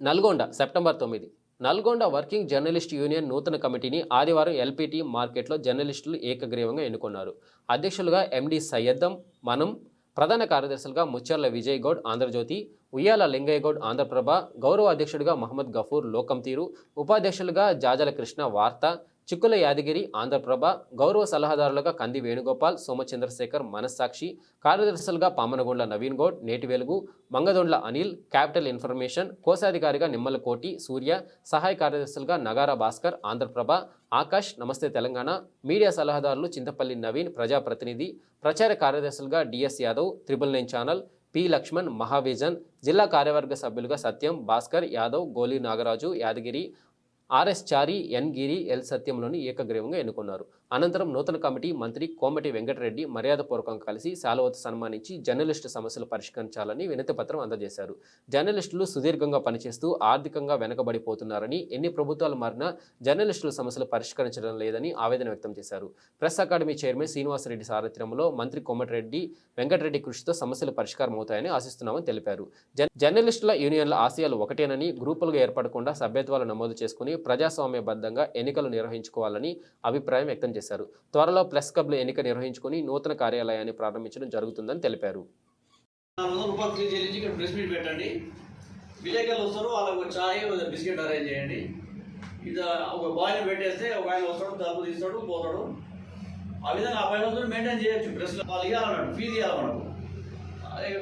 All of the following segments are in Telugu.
నల్గొండ సెప్టెంబర్ తొమ్మిది. నల్గొండ వర్కింగ్ జర్నలిస్ట్ యూనియన్ నూతన కమిటీని ఆదివారం ఎల్పిటి మార్కెట్లో జర్నలిస్టులు ఏకగ్రీవంగా ఎన్నుకున్నారు. అధ్యక్షులుగా ఎండి సయ్యద్దం మనం ప్రధాన కార్యదర్శులుగా ముచ్చర్ల విజయ్ గౌడ్ ఆంధ్రజ్యోతి ఉయ్యాల లింగయ్య గౌడ్ ఆంధ్రప్రభ గౌరవ అధ్యక్షుడిగా మహమ్మద్ గఫూర్ లోకం తీరు ఉపాధ్యక్షులుగా జాజల కృష్ణ వార్త చిక్కుల యాదగిరి ఆంధ్రప్రభ గౌరవ సలహాదారులుగా కంది వేణుగోపాల్ సోమచంద్రశేఖర్ మనస్సాక్షి కార్యదర్శులుగా పామనగొండ్ల నవీన్ గౌడ్ నేటి వెలుగు మంగదొండ్ల అనిల్ క్యాపిటల్ ఇన్ఫర్మేషన్ కోశాధికారిగా నిమ్మల కోటి సూర్య సహాయ కార్యదర్శులుగా నగారా భాస్కర్ ఆంధ్రప్రభ ఆకాష్ నమస్తే తెలంగాణ మీడియా సలహాదారులు చింతపల్లి నవీన్ ప్రజాప్రతినిధి ప్రచార కార్యదర్శులుగా DS Yadav triple nine channel P Lakshman Mahavision జిల్లా కార్యవర్గ సభ్యులుగా Satyam Bhaskar Yadav Goli Nagaraju Yadagiri RS Chari N Giri L సత్యంలోని ఏకగ్రీవంగా ఎన్నుకున్నారు. అనంతరం నూతన కమిటీ మంత్రి కోమటి వెంకటరెడ్డి మర్యాదపూర్వకం కలిసి శాలవత సన్మానించి జర్నలిస్టు సమస్యలు పరిష్కరించాలని వినతి పత్రం అందజేశారు. జర్నలిస్టులు సుదీర్ఘంగా పనిచేస్తూ ఆర్థికంగా వెనకబడిపోతున్నారని ఎన్ని ప్రభుత్వాలు మారినా జర్నలిస్టుల సమస్యలు పరిష్కరించడం లేదని ఆవేదన వ్యక్తం చేశారు. ప్రెస్ అకాడమీ చైర్మన్ శ్రీనివాసరెడ్డి సారథ్యంలో మంత్రి కోమటిరెడ్డి వెంకటరెడ్డి కృషితో సమస్యలు పరిష్కారం అవుతాయని ఆశిస్తున్నామని తెలిపారు. జర్నలిస్టుల యూనియన్ల ఆశయాలు ఒకటేనని గ్రూపులుగా ఏర్పడకుండా సభ్యత్వాలు నమోదు చేసుకుని ప్రజాస్వామ్యబద్ధంగా ఎన్నికలు నిర్వహించుకోవాలని అభిప్రాయం వ్యక్తం చేశారు. త్వరలో ప్రెస్ క్లబ్లు ఎన్నిక నిర్వహించుకుని నూతన కార్యాలయాన్ని ప్రారంభించడం జరుగుతుందని తెలిపారు. నాలుగు వందల రూపాయలు ఇక్కడ మీట్ పెట్టండి విలేకరులు వస్తారు వాళ్ళకు ఒక చాయ్ బిస్కెట్ అరేంజ్ చేయండి ఇది ఒక బాయ్ని పెట్టేస్తే ఒక ఆయన వస్తాడు తలుపు తీస్తాడు పోతాడు ఆ విధంగా ఆ పైసలతో మెయింటైన్ చేయొచ్చు ప్రెస్లో వాళ్ళు ఇవ్వాలన్నాడు ఫీజు ఇవ్వాలి మనకు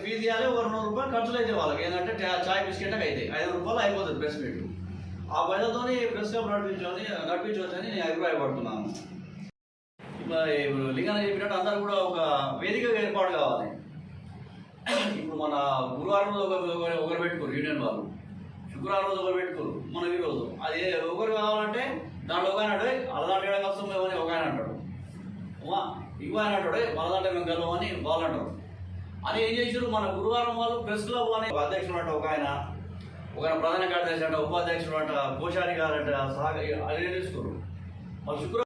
ఫీజు ఇవ్వాలి ఒక నూరు రూపాయలు ఖర్చులు అయితే వాళ్ళకి ఏంటంటే చాయ్ బిస్కెట్ అయితే ఐదు రూపాయలు అయిపోతుంది ప్రెస్ మీట్ ఆ పైసలతో ప్రెస్ క్లబ్ నడిపించని నడిపించవచ్చని నేను అభిప్రాయపడుతున్నాను. ఇప్పుడు లింగన చెప్పినట్టు అందరూ కూడా ఒక వేదిక ఏర్పాటు కావాలి. ఇప్పుడు మన గురువారం రోజు ఒకరు పెట్టుకోరు యూనియన్ వాళ్ళు. శుక్రవారం రోజు ఒకరు పెట్టుకోరు మనం ఈ రోజు అది ఒకరు కావాలంటే దాంట్లో ఒక ఆయన అంటే వాళ్ళ దాంట్లో లేవని కలుస్తాం మేము అని ఒక ఆయన అంటాడు. అమ్మా ఇంకో ఆయన అంటాడు వాళ్ళ మేము కలవని వాళ్ళు అంటారు. అని ఏం చేశారు మన గురువారం వాళ్ళు ప్రెస్ క్లబ్ అని అధ్యక్షుడు అంట ఒక ఆయన ఒక ఆయన ప్రధాన కార్యదర్శి అంట ఉపాధ్యక్షుడు అంట కోశాధికారి అంట సహా అదే తీసుకోరు వాళ్ళు శుక్రవారం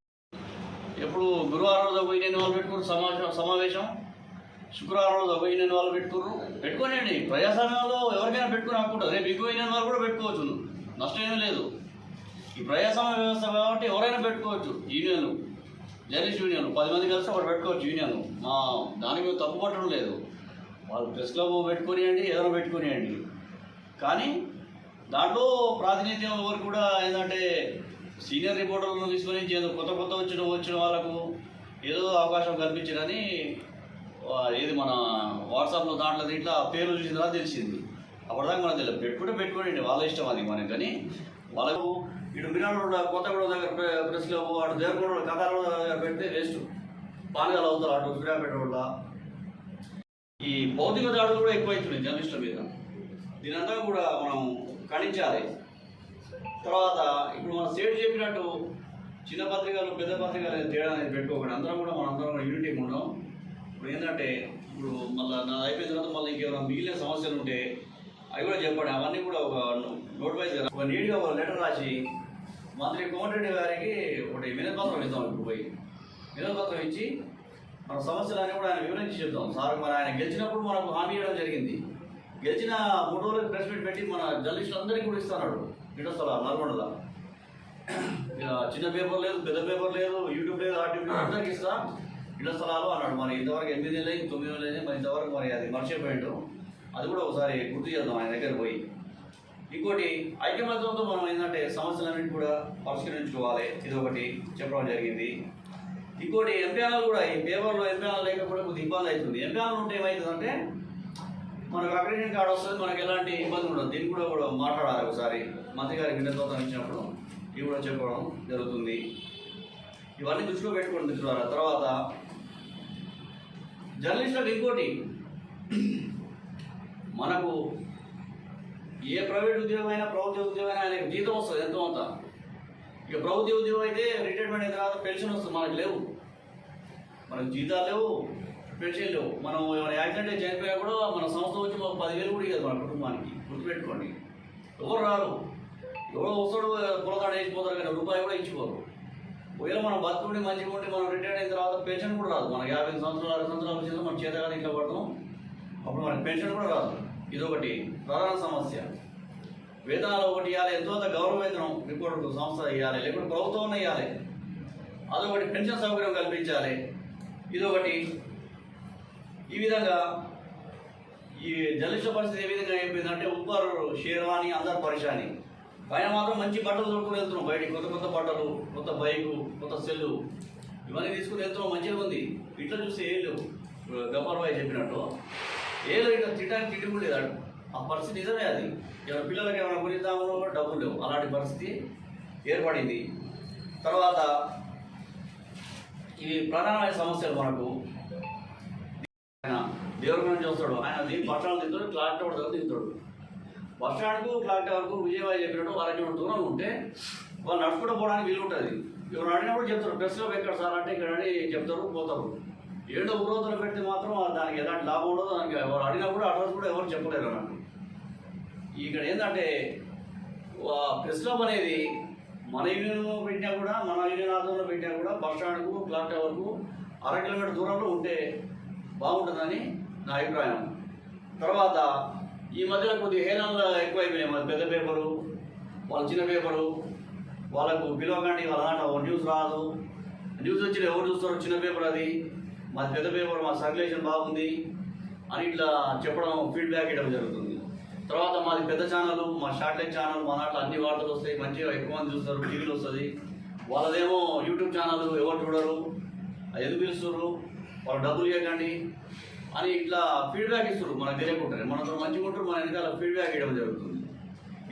ఎప్పుడు గురువారం రోజు ఒక యూనియన్ వాళ్ళు పెట్టుకున్నారు సమావేశం సమావేశం. శుక్రవారం రోజు ఒక యూనియన్ వాళ్ళు పెట్టుకున్నారు. పెట్టుకోనండి ప్రజాస్వామ్యంలో ఎవరికైనా పెట్టుకుని రాకుండా రేపు ఇంకో అయిన వాళ్ళు కూడా పెట్టుకోవచ్చు. నష్టం ఏమీ లేదు. ఈ ప్రజాస్వామ్య వ్యవస్థ కాబట్టి ఎవరైనా పెట్టుకోవచ్చు. యూనియన్లు జర్నలిస్ట్ యూనియన్ పది మంది కలిసి ఒకటి పెట్టుకోవచ్చు యూనియన్. మా దానికి తప్పు పట్టడం లేదు. వాళ్ళు ప్రెస్ క్లబ్ పెట్టుకునియండి ఏదైనా పెట్టుకునియండి. కానీ దాంట్లో ప్రాతినిధ్యం ఎవరు కూడా ఏంటంటే సీనియర్ రిపోర్టర్లను తీసుకొని ఏదో కొత్త కొత్త వచ్చిన వచ్చిన వాళ్ళకు ఏదో అవకాశం కల్పించడని ఏది మన వాట్సాప్లో దాంట్లో దీంట్లో ఆ పేరు చూసిన తర్వాత తెలిసింది. అప్పటిదాకా మనకు తెలియదు. పెట్టుకుంటే పెట్టుకోండి వాళ్ళ ఇష్టం అది మనకి. కానీ వాళ్ళకు ఇటు మిరాడు కొత్తగూడ దగ్గర ప్రె- ప్రెస్ క్లబ్ అటు దేవగూడ కథాల దగ్గర పెడితే వేస్ట్. పానగాలు అవుతారు అటు సూర్యాపేట వల్ల ఈ భౌతిక దాడులు కూడా ఎక్కువైతున్నాయి జర్నలిస్టుల మీద. దీనంతా కూడా మనం ఖండించాలి. తర్వాత ఇప్పుడు మన స్టేట్ చెప్పినట్టు చిన్న పత్రికలు పెద్ద పత్రికలు తేడా అనేది పెట్టుకోకండి. అందరం కూడా మనం అందరం కూడా యూనిటీ ఉన్నాం ఇప్పుడు ఏంటంటే ఇప్పుడు మళ్ళీ నా అయిపోయిన తర్వాత మళ్ళీ ఇంకేమైనా మిగిలిన సమస్యలు ఉంటే అవి కూడా చెప్పండి. అవన్నీ కూడా ఒక నోట్ వైజ్ ఒక నీట్గా ఒక లెటర్ రాసి మంత్రి కోమటిరెడ్డి గారికి ఒకటి వినపత్రం ఇద్దాం ఇప్పుడు పోయి. వినపత్రం ఇచ్చి మన సమస్యలన్నీ కూడా ఆయన వివరించి చెప్తాం సార్ మరి ఆయన గెలిచినప్పుడు మనకు హామీ ఇవ్వడం జరిగింది. గెలిచిన మూడు రోజులు ప్రెస్ మీట్ పెట్టి మన జర్నలిస్టులందరికీ కూడా ఇస్తున్నాడు ఇటస్థల నల్గొండలో ఇక చిన్న పేపర్ లేదు పెద్ద పేపర్ లేదు యూట్యూబ్ లేదు ఆర్టీవీ లేదు అందరికి ఇస్తా. ఇళ్ళ స్థలాలు అన్నాడు. మరి ఇంతవరకు ఎనిమిది నెలలు తొమ్మిది నెలలు మరి ఇంతవరకు మరి అది మర్చిపోయిండు. అది కూడా ఒకసారి గుర్తు చేద్దాం ఆయన దగ్గర పోయి. ఇంకోటి ఐక్యమత్యంతో మనం ఏంటంటే సమస్యలన్నింటి కూడా పరిష్కరించుకోవాలి. ఇది ఒకటి చెప్పడం జరిగింది. ఇంకోటి ఎంపీఆర్లు కూడా ఈ పేపర్లో ఎంపీఆర్లు లేకపోతే కొద్దిగా ఇబ్బంది అవుతుంది. ఎంపీఆర్లు ఉంటే ఏమవుతుందంటే మనకు అక్రిడేషన్ కార్డు వస్తుంది మనకి ఎలాంటి ఇబ్బంది ఉండదు. దీన్ని కూడా కూడా మాట్లాడాలి ఒకసారి. మంత్రి గారి గిన్నెతో ఇచ్చినప్పుడు ఇవి కూడా చెప్పడం జరుగుతుంది. ఇవన్నీ దృష్టిలో పెట్టుకోండి మిత్రులారా. తర్వాత జర్నలిస్టులకు ఇంకోటి. మనకు ఏ ప్రైవేట్ ఉద్యోగం అయినా ప్రభుత్వ ఉద్యోగం అయినా ఆయనకు జీతం వస్తుంది ఎంతో అంత ఇక ప్రభుత్వ ఉద్యోగం అయితే రిటైర్మెంట్ అయిన తర్వాత పెన్షన్ వస్తుంది మనకు లేవు. మనకు జీతాలు లేవు పెన్షన్ లేవు. మనం ఏమైనా యాక్సిడెంట్ అయి చనిపోయా కూడా మన సంస్థ వచ్చి మాకు పదివేలు కూడా ఇవ్వదు మన కుటుంబానికి. గుర్తుపెట్టుకోండి. ఎవరు రారు? ఎవరో వస్తాడు పొలగాడు వేసిపోతారు కానీ రూపాయి కూడా ఇచ్చిపోరు ఒకవేళ మనం బతుకుండి మంచిగా ఉండి మనం రిటైర్ అయిన తర్వాత పెన్షన్ కూడా రాదు. మనకి యాభై సంవత్సరాలు అరవై సంవత్సరాలు వచ్చిందో మనం చేతగానే ఇంట్లో పడతాం. అప్పుడు మనకి పెన్షన్ కూడా రాదు. ఇదొకటి. ప్రధాన సమస్య. వేతనాలు ఒకటి ఇవ్వాలి ఎంతో అంత గౌరవ వేతనం రిపోర్ట్ సంస్థ ఇవ్వాలి లేకుంటే ప్రభుత్వం ఇవ్వాలి. అదొకటి. పెన్షన్ సౌకర్యం కల్పించాలి. ఇదొకటి. ఈ విధంగా ఈ జర్నలిస్టుల పరిస్థితి ఏ విధంగా అయిపోయిందంటే ఉప్పర్ షేర్వాణి అందరు పరిశాని. పైన మాత్రం మంచి బట్టలు దొరుకుని వెళ్తున్నాం. బయటికి కొత్త కొత్త బట్టలు కొత్త బైకు కొత్త సెల్లు. ఇవన్నీ తీసుకుని వెళ్తున్నాం మంచిగా ఉంది. ఇట్లా చూస్తే ఏం లేవు. గబ్బర్ బాయ్ చెప్పినట్టు. ఏదో ఇట్లా తిట్టడానికి తిట్టి కూడా లేదు. ఆ పరిస్థితి నిజమే అది. ఏమైనా పిల్లలకి ఏమైనా కొనిద్దామో కూడా డబ్బులు లేవు. అలాంటి పరిస్థితి ఏర్పడింది. తర్వాత ఇవి ప్రధానమైన సమస్యలు మనకు. ఆయన దేవుడి నుంచి చూస్తాడు. ఆయన పట్టణాలు బస్ స్టాండ్ దిగుతాడు క్లాక్ దిగుతాడు బస్ స్టాండ్కు క్లాక్ టవర్కు విజయవాడ చెప్పినట్టు వాళ్ళకి దూరం ఉంటే వాళ్ళు నడుచుకుంటూ పోవడానికి వీలు ఉంటుంది. ఎవరు అడిగినప్పుడు చెప్తారు బస్సులో ఎక్కడ సార్? అంటే ఇక్కడ అని చెప్తారు పోతారు. ఏడో ఊరోజులు పెడితే మాత్రం దానికి ఎలాంటి లాభం ఉండదు దానికి ఎవరు అడిగినప్పుడు అడ్రస్ కూడా ఎవరు చెప్పలేరు అన్నట్టు ఇక్కడ ఏంటంటే ప్రెస్ క్లబ్ అనేది మన యూనియన్లో పెట్టినా కూడా మన యూనియన్ ఆధ్వర్యంలో పెట్టినా కూడా బస్ స్టాండ్కు క్లాక్ టవర్కు అర కిలోమీటర్ దూరంలో ఉంటే బాగుంటుందని నా అభిప్రాయం. తర్వాత ఈ మధ్యలో కొద్దిగా హేనంలో ఎక్కువైపోయినాయి మన పెద్ద పేపరు వాళ్ళ చిన్న పేపరు వాళ్ళకు పిలవకండి వాళ్ళ దాంట్లో న్యూస్ రాదు. న్యూస్ వచ్చిన ఎవరు చూస్తారు చిన్న పేపర్ అది. మా పెద్ద పేపర్ మా సర్క్యులేషన్ బాగుంది అని ఇట్లా చెప్పడం ఫీడ్బ్యాక్ ఇవ్వడం జరుగుతుంది. తర్వాత మాది పెద్ద ఛానల్ మా షార్ట్లైట్ ఛానల్ మా దాంట్లో అన్ని వార్తలు వస్తాయి. మంచిగా ఎక్కువ మంది చూస్తారు టీవీలు వస్తుంది. వాళ్ళదేమో యూట్యూబ్ ఛానల్ ఎవరు చూడరు. అది ఎందుకు పిలుస్తారు వాళ్ళు డబ్బులు ఇవ్వకండి. అని ఇట్లా ఫీడ్బ్యాక్ ఇస్తారు మనకు తెలియకుంటారు మనతో మంచిగా ఉంటారు మన వెనకాల ఫీడ్బ్యాక్ ఇవ్వడం జరుగుతుంది.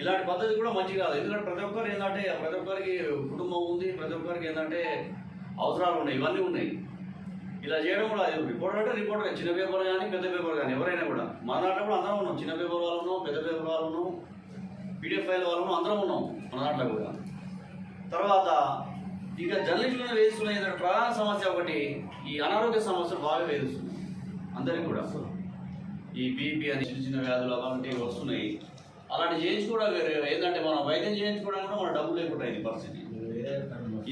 ఇలాంటి పద్ధతి కూడా మంచి కాదు. ఎందుకంటే ప్రతి ఒక్కరు ఏంటంటే ప్రతి ఒక్కరికి కుటుంబం ఉంది ప్రతి ఒక్కరికి ఏంటంటే అవసరాలు ఉన్నాయి ఇవన్నీ ఉన్నాయి. ఇలా చేయడం కూడా అది రిపోర్టర్ అంటే రిపోర్టర్ చిన్న పేపర్ కానీ పెద్ద పేపర్ కానీ ఎవరైనా కూడా. మన దాంట్లో కూడా అందరం ఉన్నాం. చిన్న పేపర్ వాళ్ళను పెద్ద పేపర్ వాళ్ళను పీడిఎఫ్ ఫైల్ వాళ్ళు అందరం ఉన్నాం మన దాంట్లో కూడా. తర్వాత ఇక జర్నలిస్టులను వేధిస్తున్న ప్రధాన సమస్య ఒకటి ఈ అనారోగ్య సమస్య బాగా వేధిస్తుంది. అందరికీ కూడా. ఈ బీపీ అని చిన్న చిన్న వ్యాధులు అలాంటివి వస్తున్నాయి. అలాంటి చేయించుకోవడం వేరే ఏంటంటే మనం వైద్యం చేయించుకోవడానికి కూడా మన డబ్బులు లేకుండా ఇది పరిస్థితి.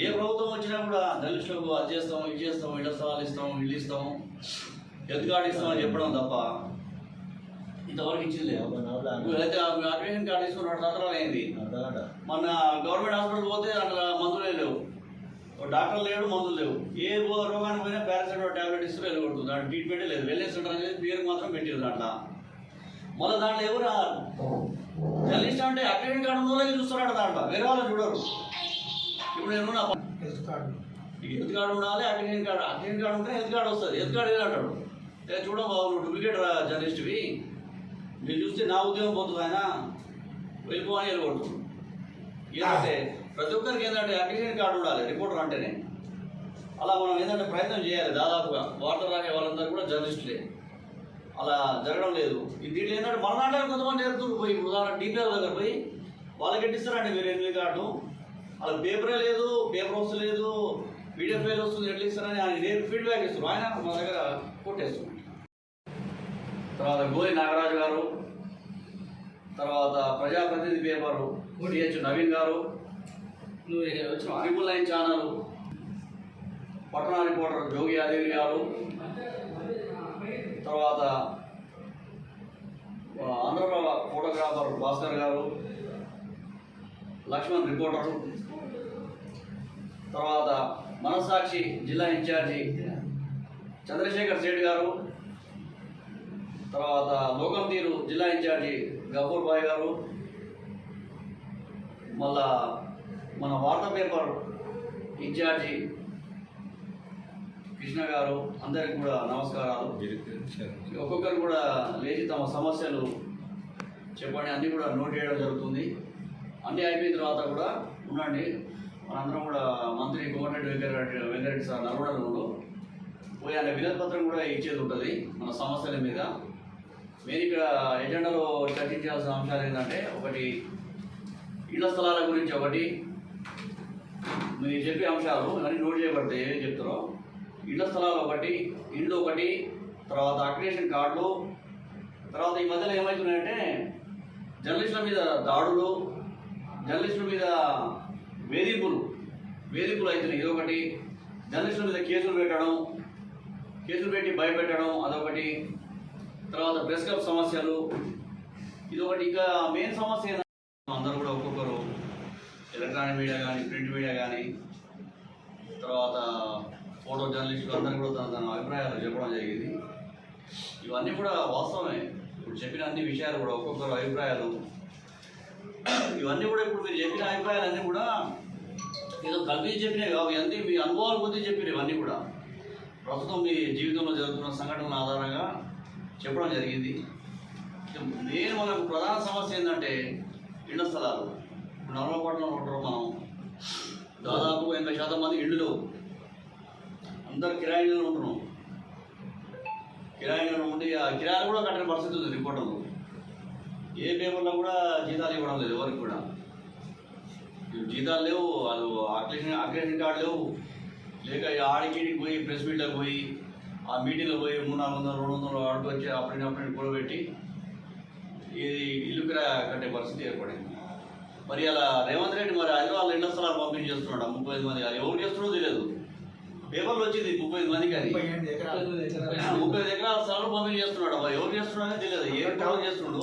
ఏ ప్రభుత్వం వచ్చినా కూడా జర్నలిస్టులకు అది చేస్తాం ఇది చేస్తాం ఇళ్ళ స్థలాలు ఇస్తాం ఇల్లు ఇస్తాం. హెల్త్ కార్డు ఇస్తాం అని చెప్పడం తప్ప ఇంతవరకు ఇచ్చింది అయితే అడ్మిషన్ కార్డు సంవత్సరాలు అయింది. మన గవర్నమెంట్ హాస్పిటల్ పోతే అట్లా మందులే లేవు. డాక్టర్ లేడు మందులు లేవు. ఏ రోగానికి పోయినా పారాసెటమాల్ టాబ్లెట్ ఇస్తూ వెళ్ళకూడదు. దాంట్లో ట్రీట్మెంటే లేదు. వెల్నెస్ సెంటర్ అనేది పేరుకి మాత్రం పెట్టారు దాంట్లో. మళ్ళీ దాంట్లో ఎవరు జర్నలిస్ట్ అంటే అడ్మిషన్ కార్డు ఉన్న వాళ్ళకి చూస్తున్నాడు దాంట్లో. వేరే వాళ్ళు చూడరు. ఇప్పుడు నేను నా హెల్త్ కార్డు ఉండాలి అడ్మిషన్ కార్డు అడ్మిషన్ కార్డు ఉంటే హెల్త్ కార్డు వస్తుంది. హెల్త్ కార్డు ఏదంటాడు? ఏ చూడ బాబు డూప్లికేట్ రా జర్నలిస్ట్వి. మీరు చూస్తే నా ఉద్యోగం పోతుంది ఆయన. వెళ్ళిపోవని వెళ్ళకూడదు. ఏంటంటే ప్రతి ఒక్కరికి ఏంటంటే అడ్మిషన్ కార్డు ఉండాలి రిపోర్టర్ అంటేనే. అలా మనం ఏంటంటే ప్రయత్నం చేయాలి దాదాపుగా. వార్తలు రాసే వాళ్ళందరూ కూడా జర్నలిస్టులే. అలా జరగడం లేదు. ఈ దీంట్లో ఏంటంటే మన దాంట్లో కొంతమంది చేరుతున్నారు పోయి ఉదాహరణ టీపీఆర్ దగ్గర పోయి వాళ్ళకి ఎట్టిస్తారండి మీరు ఎనిమిది కార్డు. వాళ్ళకి పేపరే లేదు పేపర్ వస్తలేదు పీడిఎఫ్ ఫైల్ వస్తుంది ఎట్లా ఇస్తారని ఆయన నేను ఫీడ్బ్యాక్ ఇస్తారు ఆయన మా దగ్గర కొట్టేస్తున్నారు తర్వాత గోలి నాగరాజు గారు తర్వాత ప్రజాప్రతినిధి పేపరు డిహెచ్ నవీన్ గారు నువ్వు వచ్చిన ట్రిపుల్ నైన్ ఛానల్ పట్టణ రిపోర్టర్ జోగి యాదగిరి గారు. తర్వాత ఆంధ్రప్రభ ఫోటోగ్రాఫర్ భాస్కర్ గారు లక్ష్మణ్ రిపోర్టరు. తర్వాత మనసాక్షి జిల్లా ఇన్ఛార్జి చంద్రశేఖర్ సేఠ్ గారు. తర్వాత లోకం తీరు జిల్లా ఇన్ఛార్జి గఫూర్ బాయ్ గారు. మళ్ళా మన వార్తా పేపర్ ఇన్ఛార్జి కృష్ణ గారు అందరికి కూడా నమస్కారాలు. ఒక్కొక్కరు కూడా లేచి తమ సమస్యలు చెప్పండి అన్నీ కూడా నోట్ చేయడం జరుగుతుంది. అన్నీ అయిపోయిన తర్వాత కూడా ఉండండి. మనందరం కూడా మంత్రి కోమటిరెడ్డి వెంకటరెడ్డి వెంకటరెడ్డి సార్ నల్గొండలో పోయి ఆయన వినతిపత్రం కూడా ఇచ్చేది ఉంటుంది మన సమస్యల మీద. మీరు ఇక్కడ ఎజెండాలో చర్చించాల్సిన అంశాలు ఏంటంటే ఒకటి ఇళ్ళ స్థలాల గురించి ఒకటి మీరు చెప్పే అంశాలు అన్ని నోట్ చేయబడతాయి ఏం చెప్తారో ఇళ్ళ స్థలాలు ఒకటి ఇండ్లు ఒకటి తర్వాత అక్రిడేషన్ కార్డులు తర్వాత ఈ మధ్యలో ఏమవుతున్నాయంటే జర్నలిస్టుల మీద దాడులు జర్నలిస్టుల మీద వేధింపులు వేధింపులు అవుతున్నాయి ఇదొకటి జర్నలిస్టుల మీద కేసులు పెట్టడం కేసులు పెట్టి భయపెట్టడం అదొకటి. తర్వాత ప్రెస్ క్లబ్ సమస్యలు. ఇదొకటి ఇంకా మెయిన్ సమస్య ఏంటంటే తెలంగాణ మీడియా కానీ ప్రింట్ మీడియా కానీ తర్వాత ఫోటో జర్నలిస్టులు అందరూ కూడా తన తన అభిప్రాయాలు చెప్పడం జరిగింది. ఇవన్నీ కూడా వాస్తవమే. ఇప్పుడు చెప్పిన అన్ని విషయాలు కూడా ఒక్కొక్కరు అభిప్రాయాలు. ఇవన్నీ కూడా ఇప్పుడు మీరు చెప్పిన అభిప్రాయాలన్నీ కూడా ఏదో కల్పించి చెప్పినవి కావు. ఇవన్నీ మీ అనుభవాల కొద్దీ చెప్పినవి ఇవన్నీ కూడా. ప్రస్తుతం మీ జీవితంలో జరుగుతున్న సంఘటనల ఆధారంగా చెప్పడం జరిగింది. మెయిన్ మనకు ప్రధాన సమస్య ఏంటంటే ఇళ్ళ స్థలాలు. ఇప్పుడు నర్మపట్నంలో ఉంటారు మనం. దాదాపు ఎనభై శాతం మంది ఇళ్ళు. అందరు కిరాయిలో ఉంటున్నాం. కిరాయిలో ఉండి ఆ కిరాయిలు కూడా కట్టిన పరిస్థితి ఉంది రిపోర్టర్లు ఏ పేపర్లో కూడా జీతాలు ఇవ్వడం లేదు ఎవరికి కూడా. ఇవి జీతాలు లేవు వాళ్ళు అక్రేషన్ అక్రేషన్ కార్డు లేవు. లేక ఈ ఆడికి పోయి ప్రెస్ మీట్లకు పోయి ఆ మీటింగ్లో పోయి మూడు నాలుగు వందలు రెండు వందలు ఆడుకు వచ్చి అప్పుడు అప్పుడు కూడబెట్టి ఇది ఇల్లు కిరా కట్టే పరిస్థితి ఏర్పడింది. మరి అలా రేవంత్ రెడ్డి మరి హైదరాబాద్ ఇళ్ళ స్థలాలు పంపిణీ చేస్తున్నాడు ముప్పై ఐదు మంది అది ఎవరు చేస్తున్నాడో తెలియదు. పేపర్లు వచ్చింది ముప్పై ఐదు మందికి అది ముప్పై ఐదు ఎకరాల స్థలాలు పంపిణీ చేస్తున్నాడు మరి ఎవరు చేస్తున్నాడో తెలియదు. ఏ ఎవరు చేస్తున్నాడు?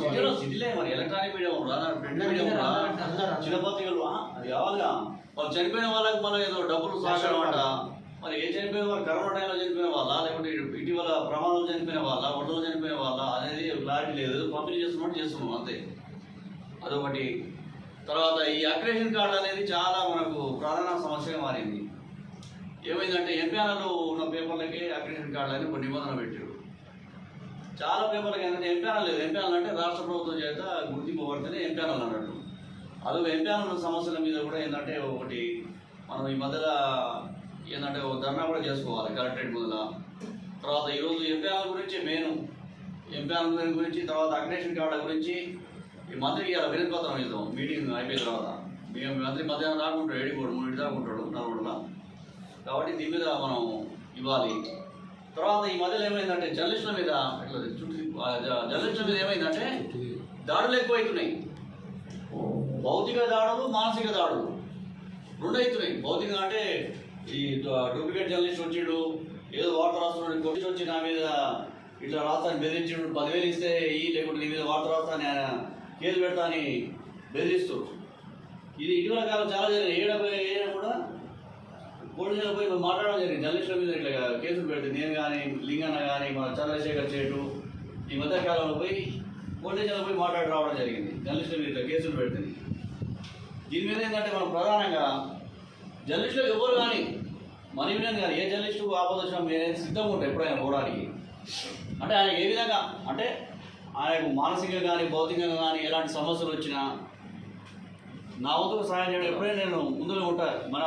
సిటీలో సిటీలే మరి. ఎలక్ట్రానిక్ మీడియం ప్రింట్ చిన్న పత్రికలు అది కావాలిగా. వాళ్ళు చనిపోయిన వాళ్ళకి మనం ఏదో డబ్బులు సహకారం అంట. మరి ఏ చనిపోయిన వాళ్ళు? కరోనా టైంలో చనిపోయిన వాళ్ళ? లేకుంటే ఇటీవల ప్రమాదంలో చనిపోయిన వాళ్ళ? వడ్డలో చనిపోయిన వాళ్ళ? అనేది క్లారిటీ లేదు. పంపిణీ చేస్తున్నట్టు చేస్తున్నాం అంతే. అదొకటి. తర్వాత ఈ అగ్రేషన్ కార్డు అనేది చాలా మనకు ప్రధాన సమస్యగా మారింది. ఏమైందంటే ఎంపీఆర్లో ఉన్న పేపర్లకే అగ్రేషన్ కార్డు అని ఒక నిబంధన పెట్టారు. చాలా పేపర్లకి ఏంటంటే ఎంపీఆర్ లేదు. ఎంపీఆర్ అంటే రాష్ట్ర ప్రభుత్వం చేత గుర్తింపబడితేనే ఎంపీఆర్ అన్నట్టు. అదొక ఎంపీఆర్ సమస్యల మీద కూడా ఏంటంటే ఒకటి మనం ఈ మధ్యలో ఏంటంటే ఒక ధర్నా కూడా చేసుకోవాలి కలెక్టరేట్ ముందుల. తర్వాత ఈరోజు ఎంపీఆర్ల గురించి మెయిన్ ఎంపీఆర్ గురించి తర్వాత అగ్రేషన్ కార్డు గురించి ఈ మంత్రికి ఇలా వినతి పత్రం ఇద్దాం మీటింగ్ అయిపోయిన తర్వాత. మేము మంత్రి మధ్యాహ్నం దాకుంటాడు ఏడిపోడు మూడు దాకుంటాడు నలుగురులా కాబట్టి దీని మీద మనం ఇవ్వాలి. తర్వాత ఈ మధ్యలో ఏమైందంటే జర్నలిస్టుల మీద ఇట్లా చుట్టూ జర్నలిస్టుల మీద ఏమైందంటే దాడులు ఎక్కువైతున్నాయి. భౌతిక దాడులు మానసిక దాడులు రెండు అవుతున్నాయి. భౌతిక అంటే ఈ డూప్లికేట్ జర్నలిస్ట్ వచ్చిండు ఏదో వార్త రాస్తున్నాడు కొట్టి వచ్చి నా మీద ఇట్లా రాస్తాను బెదిరించిండు పదివేలు ఇస్తే ఈ లేకుంటే నీ మీద వార్త రాస్తాను ఆయన కేసు పెడతా అని బెదిరిస్తూ ఇది ఇటీవల కాలం చాలా జరిగింది. ఏడ పోయి ఏడ కూడా పోలీసులు పోయి మాట్లాడడం జరిగింది. జర్నలిస్టుల మీద ఇట్లా కేసులు పెడితే నేను కానీ లింగన్న కానీ మన చంద్రశేఖర్ చేటు ఈ మధ్యకాలంలో పోయి పోలీసులు పోయి మాట్లాడి రావడం జరిగింది. జర్నలిస్టుల మీద ఇట్లా కేసులు పెడుతుంది దీని మీద ఏంటంటే మనం ప్రధానంగా జర్నలిస్టులు ఎవరు కానీ మన యూనియన్ కానీ ఏ జర్నలిస్టు ఆపద వచ్చినా మేము సిద్ధంగా ఉంటాం ఎప్పుడైనా పోవడానికి. అంటే ఆయన ఏ విధంగా అంటే ఆయనకు మానసికంగా కానీ భౌతికంగా కానీ ఎలాంటి సమస్యలు వచ్చినా నా వంతుకు సహాయం చేయడం ఎప్పుడైనా నేను ముందులో ఉంటాను మన